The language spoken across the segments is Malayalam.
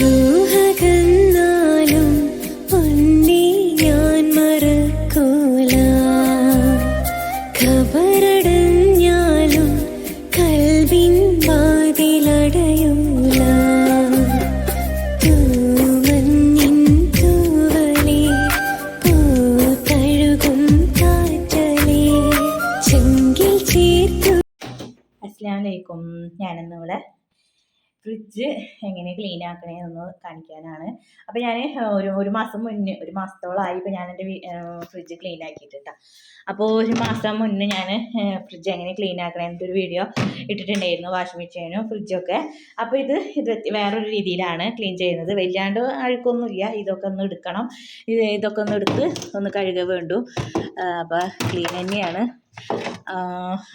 രൂഹകന്നാലും പൊന്നെ ഞാൻ മറക്കൂല. ഖബറടഞ്ഞാലും കൽവിൻ വാതിലടയൂല. തൂമഞ്ഞിൻ തൂവലേ പൂത്തഴുകും കാറ്റലേ ചെങ്കിൽ ചേർത്തു. അസ്ലാം വലൈക്കും ഞാനിന്നിവിടെ ഫ്രിഡ്ജ് എങ്ങനെ ക്ലീൻ ആക്കണേന്ന് കാണിക്കാനാണ്. അപ്പോൾ ഞാൻ ഒരു ഒരു മാസം മുന്നേ ഒരു മാസത്തോളമായി ഇപ്പോൾ ഞാൻ എന്റെ ഫ്രിഡ്ജ് ക്ലീൻ ആക്കിയിട്ട് ആക്കിയിട്ടാ അപ്പോൾ ഒരു മാസം മുന്നേ ഞാൻ ഫ്രിഡ്ജ് എങ്ങനെ ക്ലീൻ ആക്കണേന്നത്തെ ഒരു വീഡിയോ ഇട്ടിട്ടുണ്ടായിരുന്നു വാഷിംഗ് മെഷീനും ഫ്രിഡ്ജൊക്കെ അപ്പോൾ ഇത് ഇത് വേറൊരു രീതിയിലാണ് ക്ലീൻ ചെയ്യുന്നത്. വല്ലാണ്ട് അഴുക്കൊന്നുമില്ല ഇതൊക്കെ ഒന്ന് എടുക്കണം. ഇത് ഇതൊക്കെ ഒന്ന് എടുത്ത് ഒന്ന് കഴുക വേണ്ടു. അപ്പോൾ ക്ലീൻ തന്നെയാണ്.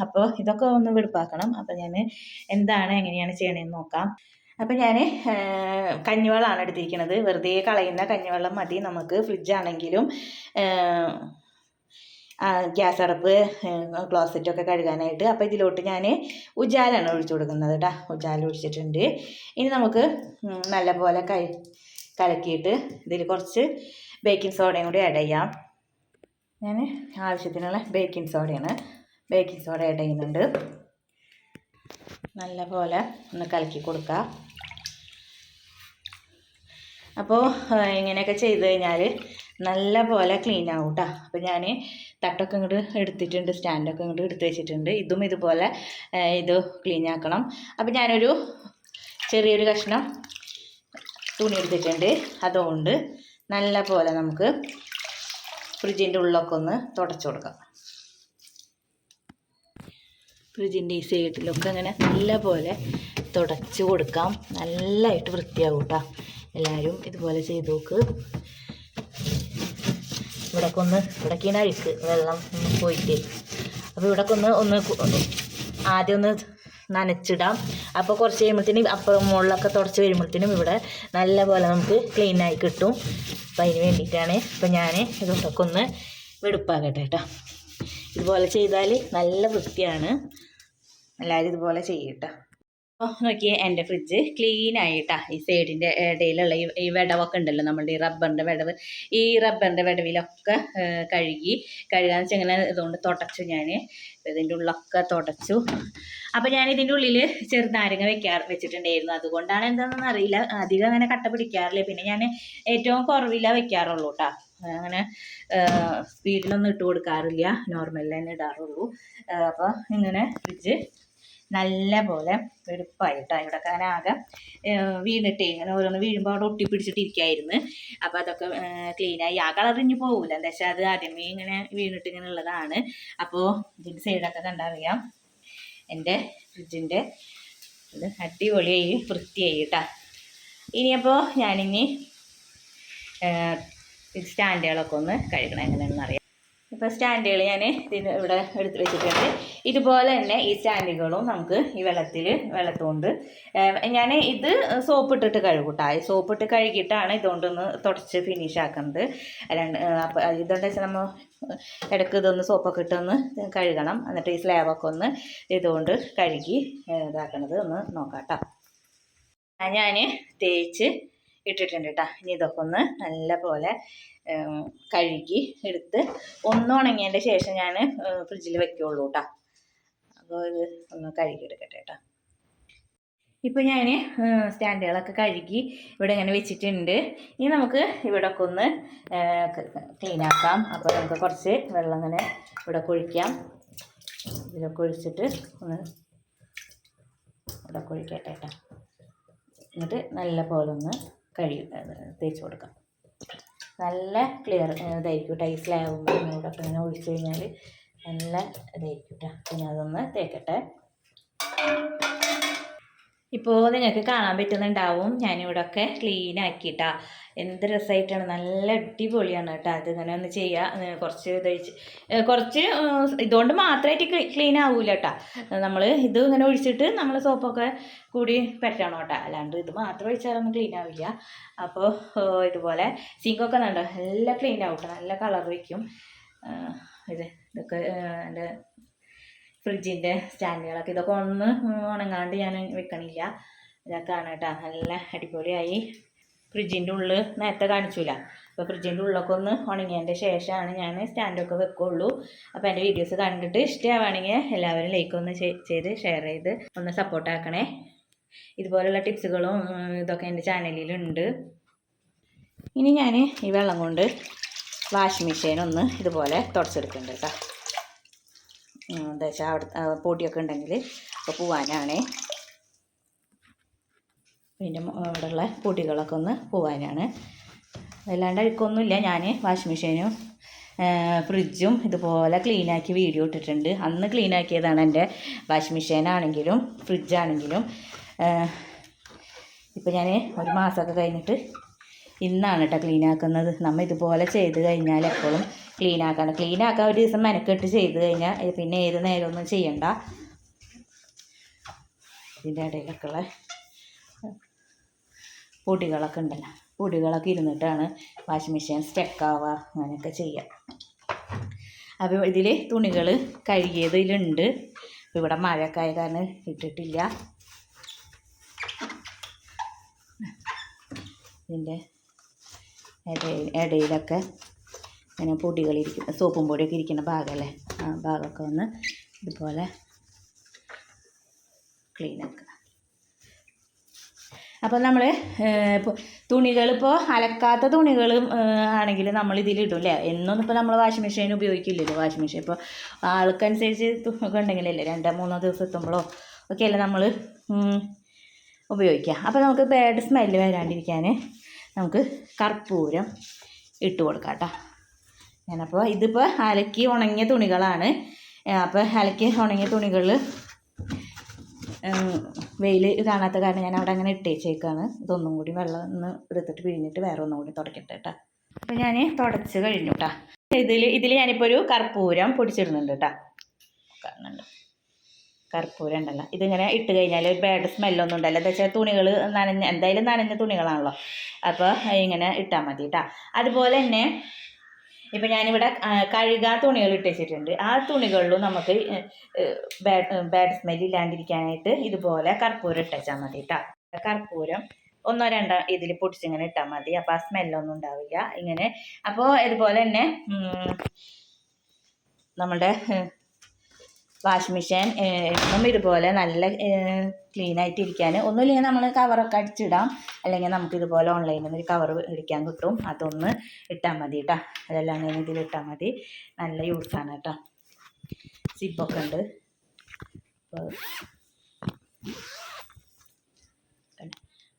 അപ്പോൾ ഇതൊക്കെ ഒന്ന് വെളുപ്പാക്കണം. അപ്പോൾ ഞാൻ എന്താണ് എങ്ങനെയാണ് ചെയ്യണതെന്ന് നോക്കാം. അപ്പം ഞാൻ കഞ്ഞിവെള്ളമാണ് എടുത്തിരിക്കുന്നത് വെറുതെ കളയുന്ന കഞ്ഞിവെള്ളം മതി. നമുക്ക് ഫ്രിഡ്ജാണെങ്കിലും ഗ്യാസ് അടപ്പ് ക്ലോസറ്റൊക്കെ കഴുകാനായിട്ട് അപ്പോൾ ഇതിലോട്ട് ഞാൻ ഉജാലാണ് ഒഴിച്ചു കൊടുക്കുന്നത് കേട്ടോ ഉജാല ഒഴിച്ചിട്ടുണ്ട്. ഇനി നമുക്ക് നല്ലപോലെ കൈ കലക്കിയിട്ട് ഇതിൽ കുറച്ച് ബേക്കിംഗ് സോഡയും കൂടി ആഡ് ചെയ്യാം. ഞാൻ ആവശ്യത്തിനുള്ള ബേക്കിംഗ് സോഡയാണ് ബേക്കിംഗ് സോഡ ആഡ് ചെയ്യുന്നുണ്ട്. നല്ലപോലെ ഒന്ന് കലക്കി കൊടുക്കുക അപ്പോൾ ഇങ്ങനെയൊക്കെ ചെയ്ത് കഴിഞ്ഞാൽ നല്ല പോലെ ക്ലീൻ ആവും കേട്ടോ അപ്പോൾ ഞാൻ തട്ടൊക്കെ ഇങ്ങോട്ട് എടുത്തിട്ടുണ്ട് സ്റ്റാൻഡൊക്കെ ഇങ്ങോട്ട് എടുത്ത് വെച്ചിട്ടുണ്ട്. ഇതും ഇതുപോലെ ഇത് ക്ലീൻ ആക്കണം. അപ്പോൾ ഞാനൊരു ചെറിയൊരു കഷ്ണം തുണി എടുത്തിട്ടുണ്ട്. അതുകൊണ്ട് നല്ല പോലെ നമുക്ക് ഫ്രിഡ്ജിന്റെ ഉള്ളിലൊക്കെ ഒന്ന് തുടച്ചു കൊടുക്കാം. ഫ്രിഡ്ജിന്റെ ഈ സൈഡിലൊക്കെ അങ്ങനെ നല്ല പോലെ തുടച്ച് കൊടുക്കാം. നല്ലതായിട്ട് വൃത്തിയാകും കേട്ടോ. എല്ലാവരും ഇതുപോലെ ചെയ്ത് നോക്ക്. ഇവിടൊക്കെ ഒന്ന് ഇവിടെ അഴുക്ക് വെള്ളം പോയിട്ട്. അപ്പോൾ ഇവിടൊക്കെ ഒന്ന് ഒന്ന് ആദ്യം ഒന്ന് നനച്ചിടാം. അപ്പോൾ കുറച്ച് കഴിയുമ്പോഴത്തേനും അപ്പുറം മുകളിലൊക്കെ തുടച്ച് വരുമ്പോഴത്തേനും ഇവിടെ നല്ല പോലെ നമുക്ക് ക്ലീൻ ആയി കിട്ടും. അപ്പോൾ അതിന് വേണ്ടിയിട്ടാണ് ഇപ്പം ഞാൻ ഇതൊക്കെ ഒന്ന് വെടുപ്പാകട്ടെ കേട്ടോ ഇതുപോലെ ചെയ്താൽ നല്ല വൃത്തിയാണ്. എല്ലാവരും ഇതുപോലെ ചെയ്യട്ടോ അപ്പോൾ നോക്കിയേ എന്റെ ഫ്രിഡ്ജ് ക്ലീൻ ആയിട്ടാ. ഈ സൈഡിന്റെ ഇടയിലുള്ള ഈ ഈ വിടവൊക്കെ ഉണ്ടല്ലോ നമ്മളുടെ ഈ റബ്ബറിന്റെ വിടവ്. ഈ റബ്ബറിന്റെ വിടവിലൊക്കെ കഴുകി. കഴുകാന്ന് വെച്ചാൽ ഇങ്ങനെ ഇതുകൊണ്ട് തുടച്ചു ഞാൻ ഇതിന്റെ ഉള്ളൊക്കെ തുടച്ചു. അപ്പോൾ ഞാൻ ഇതിന്റെ ഉള്ളിൽ ചെറുനാരങ്ങ വെക്കാറ് വെച്ചിട്ടുണ്ടായിരുന്നു. അതുകൊണ്ടാണ് എന്താണെന്ന് അറിയില്ല. അധികം അങ്ങനെ കട്ട പിടിക്കാറില്ല. പിന്നെ ഞാൻ ഏറ്റവും കുറവില്ല വെക്കാറുള്ളൂ കേട്ടോ അങ്ങനെ സ്പീഡിലൊന്നും ഇട്ട് കൊടുക്കാറില്ല. നോർമലിൽ തന്നെ ഇടാറുള്ളൂ. അപ്പോൾ ഇങ്ങനെ ഫ്രിഡ്ജ് നല്ല പോലെ വെടുപ്പായിട്ടോ ഇവിടെ കാനാകെ വീണിട്ടേ. ഇങ്ങനെ ഓരോന്ന് വീഴുമ്പോൾ അവിടെ ഒട്ടി പിടിച്ചിട്ടിരിക്കായിരുന്നു അപ്പോൾ അതൊക്കെ ക്ലീനായി ആ കളറിഞ്ഞ് പോകില്ല എന്താ വെച്ചാൽ അത് ആദ്യമേ ഇങ്ങനെ വീണിട്ട് ഇങ്ങനെ ഉള്ളതാണ്. അപ്പോൾ ഇതിന്റെ സൈഡൊക്കെ കണ്ടറിയാം. എന്റെ ഫ്രിഡ്ജിന്റെ ഇത് അടിപൊളിയായി വൃത്തിയായി കേട്ടോ. ഇനിയപ്പോൾ ഞാനിനി സ്റ്റാൻഡുകളൊക്കെ ഒന്ന് കഴുകണം എങ്ങനെയാണെന്ന് അറിയാം. ഇപ്പോൾ സ്റ്റാൻഡുകൾ ഞാൻ ഇതിന് ഇവിടെ എടുത്ത് വെച്ചിട്ടുണ്ട്. ഇതുപോലെ തന്നെ ഈ സ്റ്റാൻഡുകളും നമുക്ക് ഈ വെള്ളത്തിൽ വെള്ളത്തുകൊണ്ട് ഞാൻ ഇത് സോപ്പ് ഇട്ടിട്ട് കഴുകൂട്ടാ. സോപ്പ് ഇട്ട് കഴുകിയിട്ടാണ് ഇതുകൊണ്ടൊന്ന് തുടച്ച് ഫിനിഷ് ആക്കുന്നത്. അല്ലാണ്ട് അപ്പോൾ ഇതുകൊണ്ട് വെച്ചാൽ നമ്മൾ ഇടയ്ക്ക് ഇതൊന്ന് സോപ്പൊക്കെ ഇട്ടൊന്ന് കഴുകണം. എന്നിട്ട് ഈ സ്ലാബൊക്കെ ഒന്ന് ഇതുകൊണ്ട് കഴുകി ഇതാക്കണത് ഒന്ന് നോക്കാം കേട്ടോ ഞാൻ തേച്ച് ഇട്ടിട്ടുണ്ട് കേട്ടോ ഇനി ഇതൊക്കെ ഒന്ന് നല്ല പോലെ കഴുകി എടുത്ത് ഒന്ന് ഉണങ്ങിയതിന്റെ ശേഷം ഞാൻ ഫ്രിഡ്ജിൽ വെക്കുകയുള്ളൂ കേട്ടോ അപ്പോൾ ഇത് ഒന്ന് കഴുകി എടുക്കട്ടെ കേട്ടോ ഇപ്പോൾ ഞാൻ സ്റ്റാൻഡുകളൊക്കെ കഴുകി ഇവിടെ ഇങ്ങനെ വെച്ചിട്ടുണ്ട്. ഇനി നമുക്ക് ഇവിടെ ഒക്കെ ഒന്ന് ക്ലീൻ ആക്കാം. അപ്പോൾ നമുക്ക് കുറച്ച് വെള്ളം ഇങ്ങനെ ഇവിടെ കൊഴിക്കാം. ഇതിലൊക്കെ ഒഴിച്ചിട്ട് ഒന്ന് ഇവിടെ കൊഴിക്കട്ടെ കേട്ടോ എന്നിട്ട് നല്ല പോലെ ഒന്ന് കഴിയും തേച്ച് കൊടുക്കാം. നല്ല ക്ലിയർ ഇതായിരിക്കും കേട്ടോ. ഈ ഇങ്ങോട്ടൊക്കെ ഇങ്ങനെ ഒഴിച്ച് കഴിഞ്ഞാൽ നല്ല ഇതായിരിക്കും കേട്ടോ. പിന്നെ അതൊന്ന് തേക്കട്ടെ. ഇപ്പോൾ നിങ്ങൾക്ക് കാണാൻ പറ്റുന്നുണ്ടാവും. ഞാനിവിടെയൊക്കെ ക്ലീൻ ആക്കിയിട്ടാ. എന്ത് രസമായിട്ടാണ് നല്ല അടിപൊളിയാണ് കേട്ടോ അതിങ്ങനെ ഒന്ന് ചെയ്യുക കുറച്ച് ഇതഴിച്ച് കുറച്ച് ഇതുകൊണ്ട് മാത്രമായിട്ട് ക്ലീൻ ആവില്ല കേട്ടോ. നമ്മൾ ഇത് ഇങ്ങനെ ഒഴിച്ചിട്ട് നമ്മൾ സോപ്പൊക്കെ കൂടി പറ്റണം കേട്ടോ. അല്ലാണ്ട് ഇത് മാത്രം ഒഴിച്ചാലൊന്നും ക്ലീൻ ആവില്ല. അപ്പോൾ ഇതുപോലെ സിങ്കൊക്കെ നല്ല നല്ല ക്ലീൻ ആവും നല്ല കളർ വയ്ക്കും ഇത് ഇതൊക്കെ എന്റെ ഫ്രിഡ്ജിന്റെ സ്റ്റാൻഡുകളൊക്കെ ഇതൊക്കെ ഒന്ന് ഉണങ്ങാണ്ട് ഞാൻ വെക്കണില്ല. ഇതൊക്കെയാണ് കേട്ടോ. നല്ല അടിപൊളിയായി. ഫ്രിഡ്ജിന്റെ ഉള്ളിൽ നേരത്തെ കാണിച്ചില്ല അപ്പോൾ ഫ്രിഡ്ജിന്റെ ഉള്ളൊക്കെ ഒന്ന് ഉണങ്ങിയതിന്റെ ശേഷമാണ് ഞാൻ സ്റ്റാൻഡൊക്കെ വെക്കുള്ളൂ. അപ്പോൾ എന്റെ വീഡിയോസ് കണ്ടിട്ട് ഇഷ്ടമാവുകയാണെങ്കിൽ എല്ലാവരും ലൈക്ക് ഒന്ന് ചെയ്ത് ഷെയർ ചെയ്ത് ഒന്ന് സപ്പോർട്ടാക്കണേ ഇതുപോലുള്ള ടിപ്സുകളും ഇതൊക്കെ എന്റെ ചാനലിലുണ്ട്. ഇനി ഞാൻ ഈ വെള്ളം കൊണ്ട് വാഷിംഗ് മെഷീൻ ഒന്ന് ഇതുപോലെ തുടച്ചെടുക്കുന്നുണ്ട് കേട്ടോ എന്താ വെച്ചാൽ അവിടെ പൊടിയൊക്കെ ഉണ്ടെങ്കിൽ അപ്പോൾ പോവാനാണേ. പിന്നെ അവിടെയുള്ള പൊടികളൊക്കെ ഒന്ന് പോവാനാണ്. അല്ലാണ്ട് അഴുക്കൊന്നുമില്ല. ഞാൻ വാഷിംഗ് മെഷീനും ഫ്രിഡ്ജും ഇതുപോലെ ക്ലീനാക്കി വീഡിയോ ഇട്ടിട്ടുണ്ട്. അന്ന് ക്ലീനാക്കിയതാണ് എന്റെ വാഷിംഗ് മെഷീനാണെങ്കിലും ഫ്രിഡ്ജാണെങ്കിലും. ഇപ്പം ഞാൻ ഒരു മാസമൊക്കെ കഴിഞ്ഞിട്ട് ഇന്നാണ് കേട്ടോ ക്ലീനാക്കുന്നത്. നമ്മൾ ഇതുപോലെ ചെയ്ത് കഴിഞ്ഞാൽ എപ്പോഴും ക്ലീൻ ക്ലീനാക്കാൻ ഒരു ദിവസം മെനക്കെട്ട് ചെയ്ത് കഴിഞ്ഞാൽ പിന്നെ ഏത് നേരമൊന്നും ചെയ്യണ്ട. ഇതിന്റെ ഇടയിലൊക്കെ ഉള്ള പൊടികളൊക്കെ ഉണ്ടല്ലോ. പൊടികളൊക്കെ ഇരുന്നിട്ടാണ് വാഷിംഗ് മെഷീൻ സ്റ്റെക്കാവുക. അങ്ങനെയൊക്കെ ചെയ്യുക അപ്പോൾ ഇതിൽ തുണികൾ കഴുകിയത് ഇതിലുണ്ട് അപ്പോൾ ഇവിടെ മഴയൊക്കെ ആയ കാരണം ഇട്ടിട്ടില്ല. ഇതിന്റെ ഇടയിലൊക്കെ ഇങ്ങനെ പൊടികളിരിക്കും സോപ്പും പൊടിയൊക്കെ ഇരിക്കുന്ന ഭാഗമല്ലേ ആ ഭാഗമൊക്കെ ഒന്ന് ഇതുപോലെ ക്ലീൻ ആക്കുക. അപ്പോൾ നമ്മൾ തുണികൾ ഇപ്പോൾ അലക്കാത്ത തുണികളും ആണെങ്കിൽ നമ്മൾ ഇതിലിടും അല്ലേ? എന്നൊന്നും ഇപ്പോൾ നമ്മൾ വാഷിംഗ് മെഷീൻ ഉപയോഗിക്കില്ലല്ലോ. വാഷിംഗ് മെഷീൻ ഇപ്പോൾ ആൾക്കനുസരിച്ച് ഉണ്ടെങ്കിലല്ലേ രണ്ടോ മൂന്നോ ദിവസം എത്തുമ്പോഴോ ഒക്കെയല്ലേ നമ്മൾ ഉപയോഗിക്കുക അപ്പോൾ നമുക്ക് ബാഡ് സ്മെല്ല് വരാണ്ടിരിക്കാൻ നമുക്ക് കർപ്പൂരം ഇട്ട് കൊടുക്കാം കേട്ടോ ഞാനപ്പോൾ ഇതിപ്പോൾ അലക്കി ഉണങ്ങിയ തുണികളാണ്. അപ്പോൾ അലക്കി ഉണങ്ങിയ തുണികൾ വെയിൽ കാണാത്ത കാരണം ഞാൻ അവിടെ അങ്ങനെ ഇട്ടേച്ചേക്കാണ്. ഇതൊന്നും കൂടി വെള്ളം ഒന്ന് എടുത്തിട്ട് പിഴിഞ്ഞിട്ട് വേറെ ഒന്നും കൂടി തുടക്കട്ടെ കേട്ടോ അപ്പോൾ ഞാൻ തുടച്ച് കഴിഞ്ഞു കേട്ടോ ഇതിൽ ഇതിൽ ഞാനിപ്പോൾ ഒരു കർപ്പൂരം പൊടിച്ചിടുന്നുണ്ട് കേട്ടോ കാണുന്നുണ്ട് കർപ്പൂരം ഉണ്ടല്ലോ. ഇതിങ്ങനെ ഇട്ട് കഴിഞ്ഞാൽ ഒരു ബാഡ് സ്മെല്ലൊന്നും ഉണ്ടല്ലോ എന്താ വെച്ചാൽ തുണികൾ നനഞ്ഞ എന്തായാലും നനഞ്ഞ തുണികളാണല്ലോ. അപ്പോൾ ഇങ്ങനെ ഇട്ടാൽ മതി കേട്ടോ അതുപോലെ തന്നെ ഇപ്പം ഞാനിവിടെ കഴുകാ തുണികൾ ഇട്ട് വെച്ചിട്ടുണ്ട് ആ തുണികളിലും നമുക്ക് ബാഡ് ബാഡ് സ്മെൽ ഇല്ലാണ്ടിരിക്കാനായിട്ട് ഇതുപോലെ കർപ്പൂരം ഇട്ടാൽ മതി കേട്ടോ കർപ്പൂരം ഒന്നോ രണ്ടോ ഇതിൽ പൊടിച്ചിങ്ങനെ ഇട്ടാൽ മതി. അപ്പോൾ ആ സ്മെല്ലൊന്നും ഉണ്ടാവില്ല. ഇങ്ങനെ അപ്പോൾ ഇതുപോലെ തന്നെ നമ്മുടെ വാഷിംഗ് മെഷീൻ എന്നും ഇതുപോലെ നല്ല ക്ലീൻ ആയിട്ട് ഇരിക്കാൻ ഒന്നുമില്ലെങ്കിൽ നമ്മൾ കവറൊക്കെ അടിച്ചിടാം. അല്ലെങ്കിൽ നമുക്ക് ഇതുപോലെ ഓൺലൈനിൽ നിന്ന് ഒരു കവർ മേടിക്കാൻ കിട്ടും. അതൊന്ന് ഇട്ടാൽ മതി കേട്ടോ അതെല്ലാം അങ്ങനെ ഇതിൽ ഇട്ടാൽ മതി. നല്ല യൂസാണ് കേട്ടോ സിബൊക്കെ ഉണ്ട്. അപ്പോൾ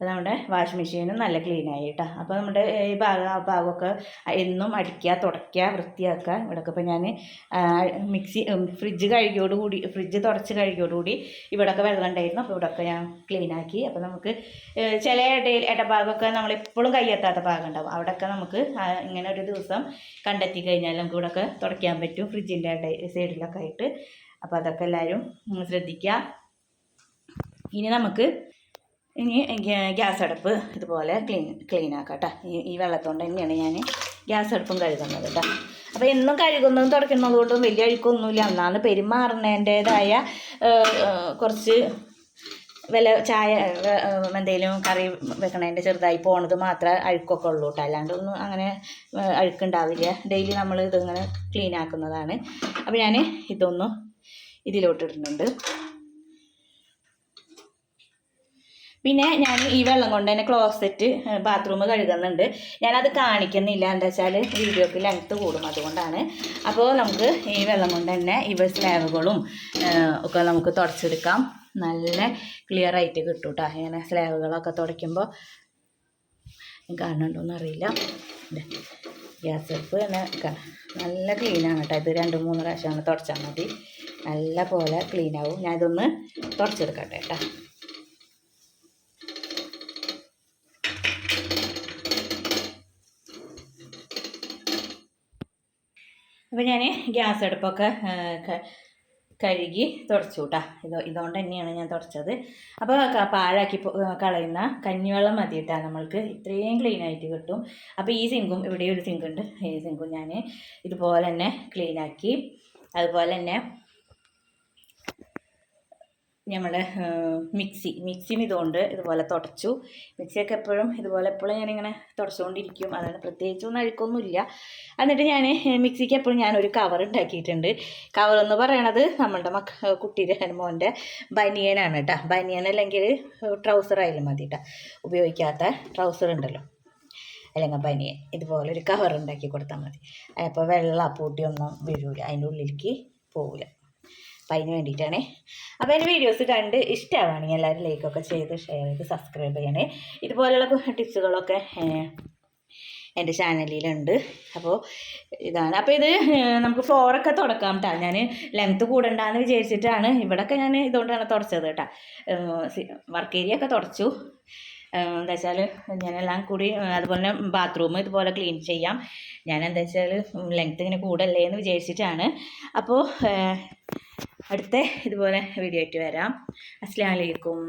അപ്പോൾ നമ്മുടെ വാഷിംഗ് മെഷീനും നല്ല ക്ലീൻ ആയി കേട്ടോ അപ്പോൾ നമ്മുടെ ഈ ഭാഗം ആ ഭാഗമൊക്കെ എന്നും അടിക്കുക തുടയ്ക്കുക വൃത്തിയാക്കുക ഇവിടെയൊക്കെ ഇപ്പോൾ ഞാൻ മിക്സി ഫ്രിഡ്ജ് കഴുകിയോടുകൂടി ഫ്രിഡ്ജ് തുടച്ച് കഴുകിയോടുകൂടി ഇവിടെയൊക്കെ വെള്ളം ഉണ്ടായിരുന്നു. അപ്പോൾ ഇവിടെയൊക്കെ ഞാൻ ക്ലീൻ ആക്കി. അപ്പോൾ നമുക്ക് ചില ഇടയിൽ ഇടഭാഗമൊക്കെ നമ്മളെപ്പോഴും കയ്യെത്താത്ത ഭാഗം ഉണ്ടാവും. അവിടെയൊക്കെ നമുക്ക് ഇങ്ങനെ ഒരു ദിവസം കണ്ടെത്തി കഴിഞ്ഞാൽ നമുക്ക് ഇവിടെയൊക്കെ തുടയ്ക്കാൻ പറ്റും. ഫ്രിഡ്ജിന്റെ സൈഡിലൊക്കെ ആയിട്ട്. അപ്പോൾ അതൊക്കെ എല്ലാവരും ശ്രദ്ധിക്കുക ഇനി നമുക്ക് ഇനി ഗ്യാ- ഗ്യാസ് അടുപ്പ് ഇതുപോലെ ക്ലീൻ ക്ലീൻ ആക്കാം കേട്ടോ ഈ വെള്ളത്തോണ്ട് തന്നെയാണ് ഞാൻ ഗ്യാസ് അടുപ്പും കഴുകുന്നത് കേട്ടോ അപ്പോൾ എന്നും കഴുകുന്നതും തുടയ്ക്കുന്നതും കൊണ്ടും വലിയ അഴുക്കൊന്നുമില്ല അന്നാന്ന് പെരുമാറുന്നതിന്റേതായ കുറച്ച് വില ചായ എന്തെങ്കിലും കറി വെക്കണതിന്റെ ചെറുതായി പോണത് മാത്രമേ അഴുക്കൊക്കെ ഉള്ളൂ കേട്ടോ അല്ലാണ്ട് ഒന്നും അങ്ങനെ അഴുക്കുണ്ടാവില്ല. ഡെയിലി നമ്മൾ ഇതിങ്ങനെ ക്ലീൻ ആക്കുന്നതാണ് അപ്പോൾ ഞാൻ ഇതൊന്നും ഇതിലോട്ടിടുന്നുണ്ട്. പിന്നെ ഞാൻ ഈ വെള്ളം കൊണ്ട് തന്നെ ക്ലോസറ്റ് ബാത്റൂം കഴുകുന്നുണ്ട്. ഞാനത് കാണിക്കുന്നില്ല. എന്താ വെച്ചാൽ വീഡിയോക്ക് ലെങ്ത്ത് കൂടും അതുകൊണ്ടാണ്. അപ്പോൾ നമുക്ക് ഈ വെള്ളം കൊണ്ട് തന്നെ ഇവ സ്ലാബുകളും ഒക്കെ നമുക്ക് തുടച്ചെടുക്കാം. നല്ല ക്ലിയർ ആയിട്ട് കിട്ടും കേട്ടോ ഇങ്ങനെ സ്ലാബുകളൊക്കെ തുടയ്ക്കുമ്പോൾ കാണുന്നുണ്ടോയെന്ന് അറിയില്ല. ഗ്യാസ് അടുപ്പ് തന്നെ നല്ല ക്ലീനാണ് കേട്ടോ. ഇത് രണ്ട് മൂന്ന് പ്രാവശ്യമാണ് തുടച്ചാൽ മതി. നല്ല പോലെ ക്ലീനാവും ഞാനിതൊന്ന് തുടച്ചെടുക്കട്ടെ കേട്ടോ. അപ്പോൾ ഞാൻ ഗ്യാസ് അടുപ്പൊക്കെ കഴുകി തുടച്ചു കൂട്ടാ ഇത് ഇതുകൊണ്ട് തന്നെയാണ് ഞാൻ തുടച്ചത്. അപ്പോൾ പാഴാക്കി കളയുന്ന കഞ്ഞിവെള്ളം മതി ഇട്ടാൽ നമ്മൾക്ക്. ഇത്രയും ക്ലീൻ ആയിട്ട് കിട്ടും. അപ്പോൾ ഈ സിങ്കും ഇവിടെ ഒരു സിങ്ക് ഉണ്ട് ഈ സിങ്കും ഞാൻ ഇതുപോലെ തന്നെ ക്ലീനാക്കി അതുപോലെ തന്നെ നമ്മുടെ മിക്സി. മിക്സിയും ഇതുകൊണ്ട് ഇതുപോലെ തുടച്ചു. മിക്സിയൊക്കെ എപ്പോഴും ഇതുപോലെ എപ്പോഴും ഞാനിങ്ങനെ തുടച്ചുകൊണ്ടിരിക്കും അതാണ് പ്രത്യേകിച്ചൊന്നും അഴുക്കൊന്നുമില്ല. എന്നിട്ട് ഞാൻ മിക്സിക്ക് എപ്പോഴും ഞാനൊരു കവർ ഉണ്ടാക്കിയിട്ടുണ്ട്. കവർ എന്ന് പറയണത് നമ്മളുടെ മക്ക കുട്ടിയുടെ മോന്റെ ബനിയനാണ് കേട്ടോ ബനിയൻ അല്ലെങ്കിൽ ട്രൗസർ ആയാലും മതി കേട്ടോ ഉപയോഗിക്കാത്ത ട്രൗസർ ഉണ്ടല്ലോ. അല്ലെങ്കിൽ ബനിയൻ. ഇതുപോലെ ഒരു കവർ ഉണ്ടാക്കി കൊടുത്താൽ മതി. അപ്പോൾ വെള്ളം പൂട്ടിയൊന്നും വീഴൂല അതിന്റെ ഉള്ളിലേക്ക് പോവില്ല അപ്പം അതിന് വേണ്ടിയിട്ടാണ്. അപ്പോൾ എന്റെ വീഡിയോസ് കണ്ട് ഇഷ്ടമാവുകയാണെങ്കിൽ എല്ലാവരും ലൈക്കൊക്കെ ചെയ്ത് ഷെയർ ചെയ്ത് സബ്സ്ക്രൈബ് ചെയ്യണേ. ഇതുപോലെയുള്ള ടിപ്സുകളൊക്കെ എന്റെ ചാനലിലുണ്ട് അപ്പോൾ ഇതാണ്. അപ്പോൾ ഇത് നമുക്ക് ഫ്ലോറൊക്കെ തുടക്കാം കേട്ടോ ഞാൻ ലെങ്ത്ത് കൂടണ്ടെന്ന് വിചാരിച്ചിട്ടാണ് ഇവിടെയൊക്കെ ഞാൻ ഇതുകൊണ്ടാണ് തുടച്ചത് കേട്ടോ വർക്ക് ഏരിയ ഒക്കെ തുടച്ചു. എന്താ വെച്ചാൽ ഞാനെല്ലാം കൂടി അതുപോലെ ബാത്റൂം ഇതുപോലെ ക്ലീൻ ചെയ്യാം. ഞാൻ എന്താ വെച്ചാൽ ലെങ്ത്ത് ഇങ്ങനെ കൂടല്ലേ എന്ന് വിചാരിച്ചിട്ടാണ് അപ്പോൾ അടുത്ത ഇതുപോലെ വീഡിയോ ആയിട്ട് വരാം. അസ്സാം വലൈക്കും